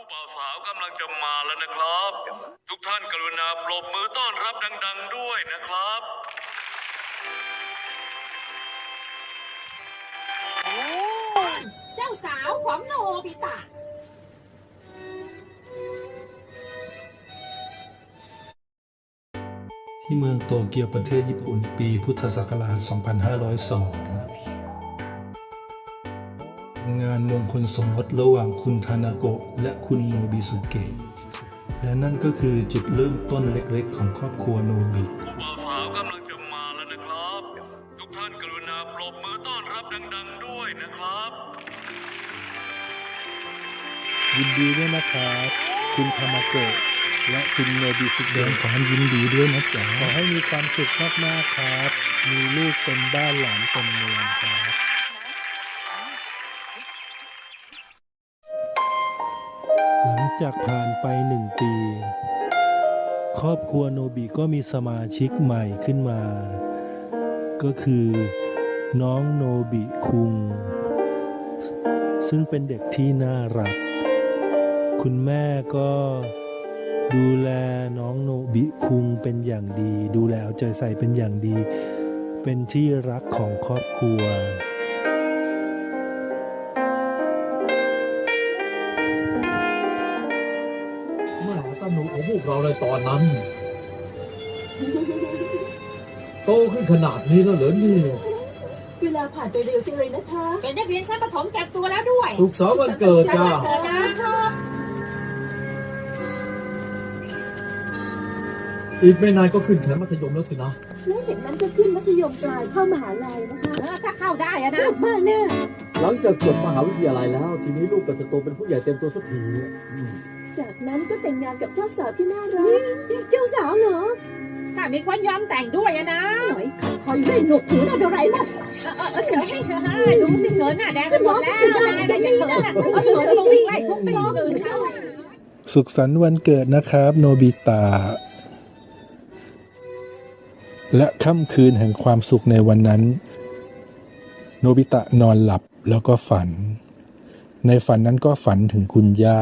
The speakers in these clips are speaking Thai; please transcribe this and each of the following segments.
คู่บ่าวสาวกำลังจะมาแล้วนะครับ ทุกท่านกรุณาปรบมือต้อนรับดัง ๆ ด้วยนะครับ เจ้าสาวของโนบิตะ ที่เมืองโตเกียวประเทศญี่ปุ่น ปีพุทธศักราช 2502 งานมงคลสมรสระหว่างคุณทานาโกะและคุณโนบิสุเกะและนั่นก็คือจุดเริ่มต้นเล็กๆ ของครอบครัวโนบิคู่บ่าวสาวกำลังจะมาแล้วนะครับ ทุกท่านกรุณาปรบมือต้อนรับดัง ๆ ด้วยนะครับ ยินดีด้วยนะครับ คุณธรรมโกะและคุณโนบิสุแสเดดงนความยินดีด้วยนะจ๊ะขอให้มีความสุขมากๆครับ มีลูกเป็นบ้านหลานเป็นเมืองครับ จากผ่านไปหนึ่งปี ครอบครัวโนบิก็มีสมาชิกใหม่ขึ้นมา ก็คือน้องโนบิคุง ซึ่งเป็นเด็กที่น่ารัก คุณแม่ก็ดูแลน้องโนบิคุงเป็นอย่างดี ดูแลเอาใจใส่เป็นอย่างดี เป็นที่รักของครอบครัว แม่ตาหนูของพวกเราในตอนนั้น โตขึ้นขนาดนี้แล้วเหรอเนี่ยเวลาผ่านไปเร็วจังเลยนะคะเป็นนักเรียนชั้นประถมแก่ตัวแล้วด้วยสุขสันต์วันเกิดจ้าเกิดนะครับอีกไม่นานก็ขึ้นชั้นมัธยมแล้วสินะแล้วจากนั้นก็ขึ้นมัธยมปลายเข้ามหาลัยนะคะถ้าเข้าได้อะนะมากแน่หลังจากจบมหาวิทยาลัยแล้ว ทีนี้ลูกก็จะโตเป็นผู้ใหญ่เต็มตัวสักทีอืม จากนั้นก็แต่งงานกับเจ้าสาวที่น่ารัก เจ้าสาวเหรอ ถ้ามีคนยอมแต่งด้วยอะนะหน่อยคอยเล่นหนวกถือนะโดราเอมอนเออเดี๋ยวให้เธอให้ดูสิเขินหน้าแดงกันหมดแล้วนายได้ยังเขินอะเอาเขินลงไปไล่ทุกปีอื่นเขาสุขสันต์วันเกิดนะครับ โนบิตะและค่ำคืนแห่งความสุขในวันนั้น โนบิตะนอนหลับแล้วก็ฝัน ในฝันนั้นก็ฝันถึงคุณย่า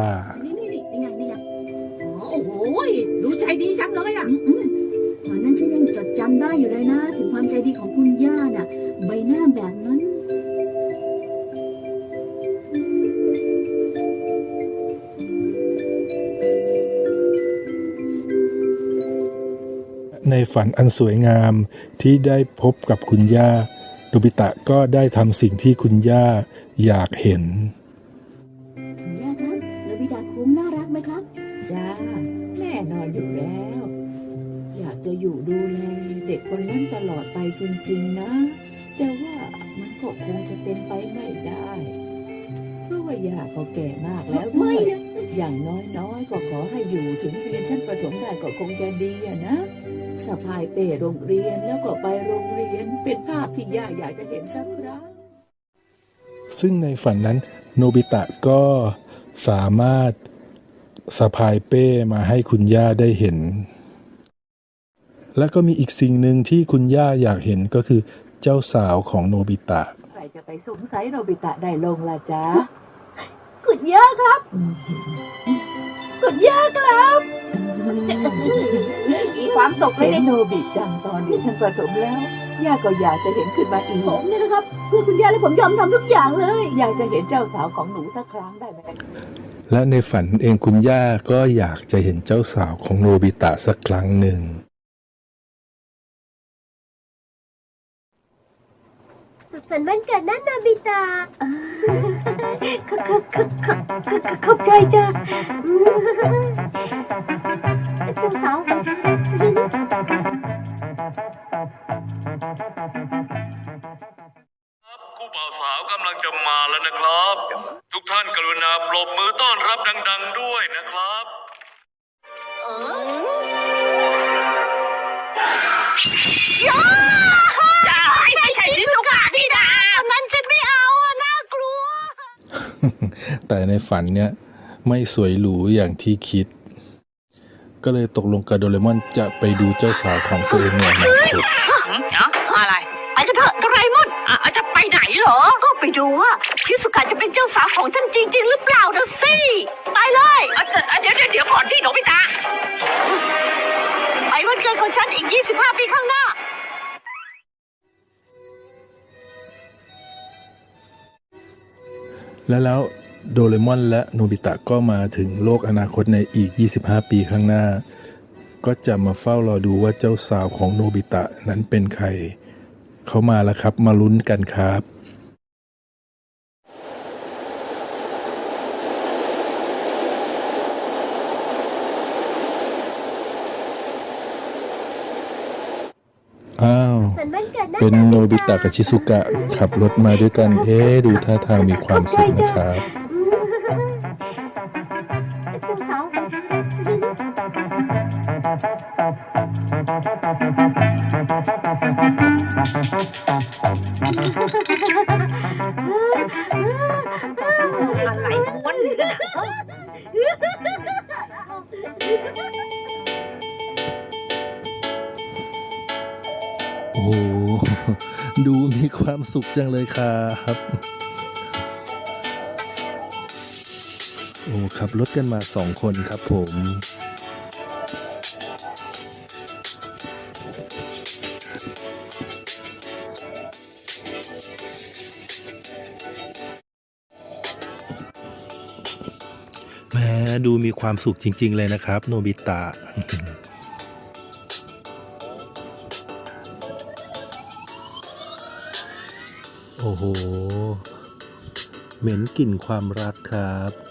ในฝันอันสวยงามที่ได้พบกับคุณย่าโนบิตะก็ได้ทำสิ่งที่คุณย่าอยากเห็นคุณย่าครับโนบิตะคุ้มน่ารักไหมครับ จ้าแน่นอนอยู่แล้ว อยากจะอยู่ดูแลเด็กคนนั้นตลอดไปจริงๆนะ แต่ว่ามันก็คงจะเป็นไปไม่ได้ เพราะว่าย่าก็แก่มากแล้วด้ไม่วยนะอย่างน้อยๆก็ขอให้อยู่ถึงเรียนชั้นประถมได้ก็คงจะดีอะนะ สะพายเป้โรงเรียนแล้วก็ไปโรงเรียนเป็นภาพที่ย่าอยากจะเห็นสักครั้งซึ่งในฝันนั้นโนบิตะก็สามารถสะพายเป้มาให้คุณย่าได้เห็น และก็มีอีกสิ่งหนึ่งที่คุณย่าอยากเห็นก็คือเจ้าสาวของโนบิตะ ใครจะไปสงสัยโนบิตะได้ลงล่ะจ๊ะ คุณย่าครับ คุณย่าครับ มีความสุขเลยเห็นดิโนบิจังตอนอยู่ชั้นประถมแล้ว ย่าก็อยากจะเห็นขึ้นมาอีก ผมเนี่ยนะครับ เพื่อคุณย่าและผมยอมทำทุกอย่างเลย อยากจะเห็นเจ้าสาวของหนูสักครั้งได้ไหม และในฝันเองคุณย่าก็อยากจะเห็นเจ้าสาวของโนบิตะสักครั้งหนึ่ง สุขสันต์วันเกิดนะนาบิตาขอบขอบขอบขอบขอบขอบใจจ้า ครับคู่บ่าวสาวกำลังจะมาแล้วนะครับ ทุกท่านกรุณาปรบมือต้อนรับดัง ๆ ด้วยนะครับจ้าไม่ใช่ชิสุกะที่ดานั้นฉันไม่เอาอะน่ากลัว แต่ในฝันเนี่ย ไม่สวยหรูอย่างที่คิด ก็เลยตกลงกับโดเรมอนจะไปดูเจ้าสาวของตัวเองในอนาคตอะไร ไปกันเถอะโดเรมอนอะจะไปไหนเหรอ ก็ไปดูว่าชิสุกะจะเป็นเจ้าสาวของฉันจริง ๆ หรือเปล่านะสิ ไปเลยอะเดี๋ยวเดี๋ยวเดี๋ยวก่อนที่โนบิตะไปวันเกิดของฉันอีก 25 ปีข้างหน้า และแล้ว โดเรมอนและโนบิตะก็มาถึงโลกอนาคตในอีก 25 ปีข้างหน้า ก็จะมาเฝ้ารอดูว่าเจ้าสาวของโนบิตะนั้นเป็นใคร เขามาแล้วครับมาลุ้นกันครับอ้าวเหมือนวันเกิดเป็นโนบิตะกับชิซุกะขับรถมาด้วยกัน เอ๊ะดูท่าทางมีความสุขนะครับ อะไรม้วนอยู่นั่นน่ะเฮ้ยโอ้โหดูมีความสุขจังเลยครับ โอ้ขับรถกันมาสองคนครับผม มดูมีความสุขจริง ๆ เลยนะครับ โนบิตะโอ้โห เหม็นกลิ่นความรักครับ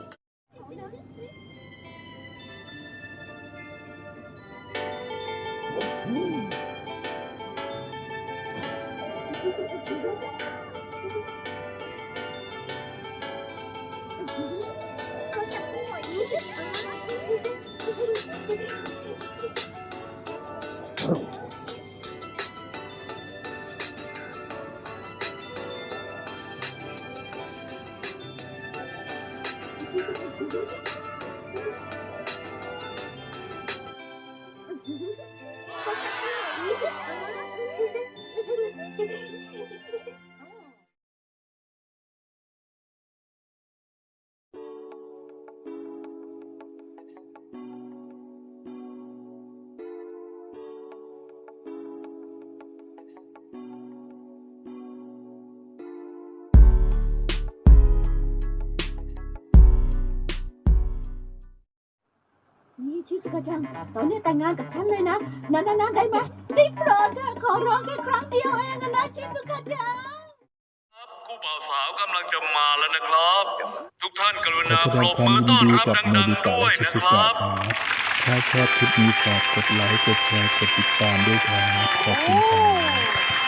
นี่ชิสกะจัง ตอนนี้แต่งงานกับฉันเลยนะนะนะนะได้ไหมได้โปรดเถอะขอร้องแค่ครั้งเดียวเองอะนะชิสกะจัง ครับคู่บ่าวสาวกำลังจะมาแล้วนะครับ ทุกท่านกรุขอณาแสปดรงบความมือยินต้อนดีรับกับโนดังบิๆตะด้วยและชินะซุคกะรับ ครับถ้าชอบคลิปนี้ฝากกดไลค์ กดแชร์ กดติดตามด้วยครับ ขอบคุณครับ